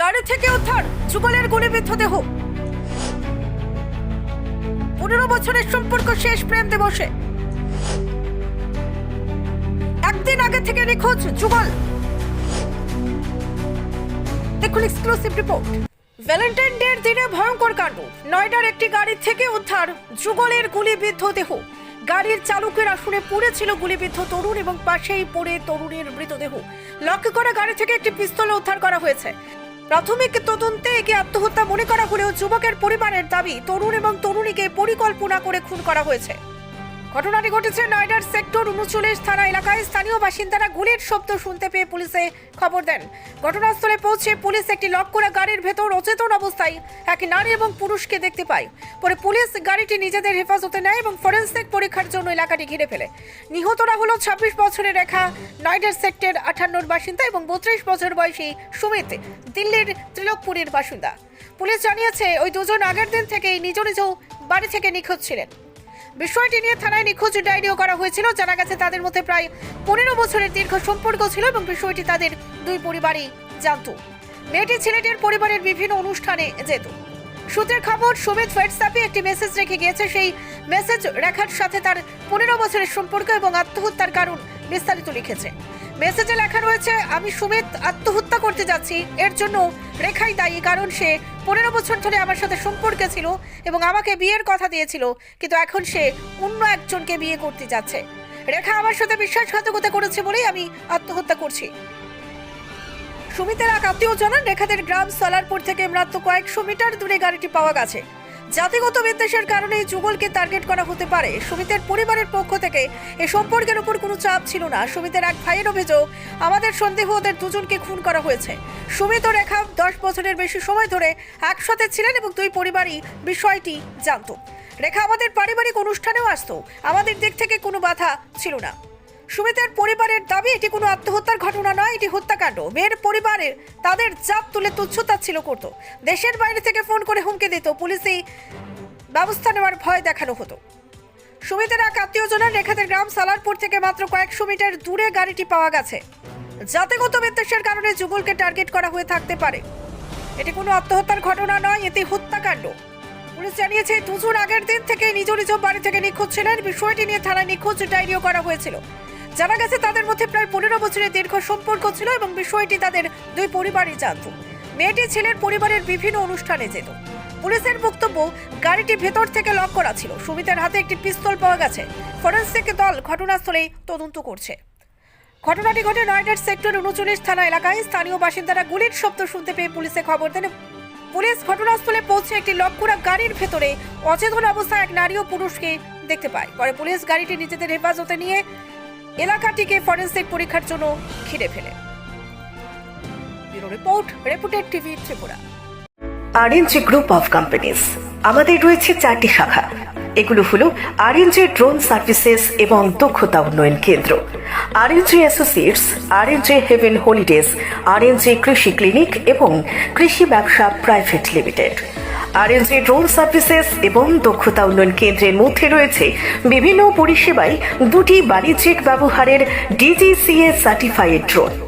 গাড়ি থেকে উদ্ধার, যুগলের গুলিবিদ্ধ দেহ। পনেরো বছরের সম্পর্ক শেষ প্রেম দিবসে। একদিন আগে থেকে নিখোঁজ যুগল। দেখুন এক্সক্লুসিভ রিপোর্ট ভ্যালেন্টাইন ডের দিনে ভয়ঙ্কর কাণ্ড। নয়ডার একটি গাড়ি থেকে উদ্ধার যুগলের গুলিবিদ্ধ দেহ। গাড়ির চালকের আসনে পড়েছিল গুলিবিদ্ধ তরুণ এবং পাশেই পড়ে তরুণের মৃতদেহ। লক্ষ্য করে গাড়ি থেকে একটি পিস্তল উদ্ধার করা হয়েছে। প্রাথমিক তদন্তে একে আত্মহত্যা মনে করা হলেও যুবকের পরিবারের দাবি, তরুণ এবং তরুণীকে পরিকল্পনা করে খুন করা হয়েছে। ঘটনাটি ঘটেছে নয়ডার সেক্টর উনচল্লিশ থানা এলাকায়। স্থানীয় বাসিন্দারা গুলির শব্দ শুনতে পেয়ে পুলিশে খবর দেন। ঘটনাস্থলে পৌঁছে পুলিশ একটি লক করা গাড়ির ভেতর অচেতন অবস্থায় এক নারী এবং পুরুষকে দেখতে পায়। পরে পুলিশ গাড়িটি নিজেদের হেফাজতে নেয় এবং ফরেন্সিক পরীক্ষার জন্য এলাকাটি ঘিরে ফেলে। নিহতরা হলো ছাব্বিশ বছরের রেখা, নয়ডার সেক্টর আঠান্নর বাসিন্দা এবং বত্রিশ বছর বয়সী সুমিত, দিল্লির ত্রিলোকপুরীর বাসিন্দা। পুলিশ জানিয়েছে, ওই দুজন আগের দিন থেকেই নিজ নিজ বাড়ি থেকে নিখোঁজ ছিলেন। বিষয়টি নিয়ে থানায় নিখোঁজ ডায়েরিও করা হয়েছিল। জানা গেছে তাদের মধ্যে প্রায় পনেরো বছরের দীর্ঘ সম্পর্ক ছিল এবং বিষয়টি তাদের দুই পরিবারই জানত। মেয়েটি ছেলেটির পরিবারের বিভিন্ন অনুষ্ঠানে যেত। সূত্রের খবর, সুমিত হোয়াটসঅ্যাপে একটি মেসেজ রেখে গিয়েছে। সেই মেসেজ রেখার সাথে তার পনেরো বছরের সম্পর্ক এবং আত্মহত্যার কারণ বিস্তারিত লিখেছে। মেসেজে লেখা রয়েছে, আমি সুমিত, আত্মহত্যা করতে যাচ্ছি। এর জন্য রেখাই দায়ী, কারণ সে পনেরো বছর ধরে আমার সাথে সম্পর্কে ছিল এবং আমাকে বিয়ের কথা দিয়েছিল, কিন্তু এখন সে অন্য একজনকে বিয়ে করতে যাচ্ছে। রেখা আমার সাথে বিশ্বাসঘাতকতা করেছে বলেই আমি আত্মহত্যা করছি। সুমিতের এক আত্মীয় জানান রেখাদের গ্রাম সলারপুর থেকে মাত্র কয়েকশো মিটার দূরে গাড়িটি পাওয়া গেছে। জাতিগত বিদ্বেষের কারণে যুগলকে টার্গেট করা হতে পারে। সুমিতের পরিবারের পক্ষ থেকে এ সম্পর্কের উপর কোনো চাপ ছিল না। সুমিতের এক ভাইয়ের অভিযোগ, আমাদের সন্দেহ ওদের দুজনকে খুন করা হয়েছে। সুমিত ও রেখা দশ বছরের বেশি সময় ধরে একসাথে ছিলেন এবং দুই পরিবারই বিষয়টি জানত। রেখা আমাদের পারিবারিক অনুষ্ঠানেও আসতো। আমাদের দিক থেকে কোনো বাধা ছিল না। সুমিতের পরিবারের দাবি, এটি কোনো আত্মহত্যার ঘটনা নয়, এটি হত্যাকাণ্ড। মেয়ের পরিবারের তাদের চাপ তুলে তুচ্ছতা ছিল করত। দেশের বাইরে থেকে ফোন করে হুমকি দিত পুলিশে ব্যবস্থা নেওয়ার ভয় দেখানো হতো। সুমিতের এক আত্মীয় জনের রেখাদের গ্রাম সালারপুর থেকে মাত্র কয়েকশো মিটার দূরে গাড়িটি পাওয়া গেছে। জাতিগত বিদ্বেষের কারণে যুগলকে টার্গেট করা হয়ে থাকতে পারে। এটি কোনো আত্মহত্যার ঘটনা নয়, এটি হত্যাকাণ্ড। পুলিশ জানিয়েছে দুজন আগের দিন থেকে নিজ নিজ বাড়ি থেকে নিখোঁজ ছিলেন। বিষয়টি নিয়ে থানায় নিখোঁজ ডায়েরিও করা হয়েছিল। জানা গেছে তাদের মধ্যে প্রায় পনেরো বছরের দীর্ঘ সম্পর্ক ছিল এবং বিষয়টি তাদের দুই পরিবারই জানত। মেয়েটি ছেলের পরিবারের বিভিন্ন অনুষ্ঠানে যেত। পুলিশের বক্তব্য, গাড়িটি ভেতর থেকে লক করা ছিল। সুমিতের হাতে একটি পিস্তল পাওয়া গেছে। ফরেন্সিক দল ঘটনাস্থলে তদন্ত করছে। ঘটনাটি ঘটে নয়ডার সেক্টর উনচল্লিশ থানা এলাকায়। স্থানীয় বাসিন্দারা গুলির শব্দ শুনতে পেয়ে পুলিশে খবর দেন। পুলিশ ঘটনাস্থলে পৌঁছে একটি লক্ষ্যরা গাড়ির ভেতরে অচেতন অবস্থায় এক নারী ও পুরুষকে দেখতে পায়। পরে পুলিশ গাড়িটি নিজেদের হেফাজতে নিয়ে এলাকাটিকে ফরেন্সিক পরীক্ষার জন্য ঘিরে ফেলে। Report, reputed TV, Tripura. Group of companies আমাদের রয়েছে চারটি শাখা। এগুলো হলো আরএনজি ড্রোন সার্ভিসেস এবং দক্ষতা উন্নয়ন কেন্দ্র। RNG associates RNG haven holidays RNG কৃষি ক্লিনিক এবং কৃষি ব্যবসা private limited RNG drone services এবং দক্ষতা উন্নয়ন কেন্দ্রের মধ্যে রয়েছে বিভিন্ন পরিষেবায় দুটি বাণিজ্যিক ব্যবহারের ডিজিসিএ সার্টিফাইড ড্রোন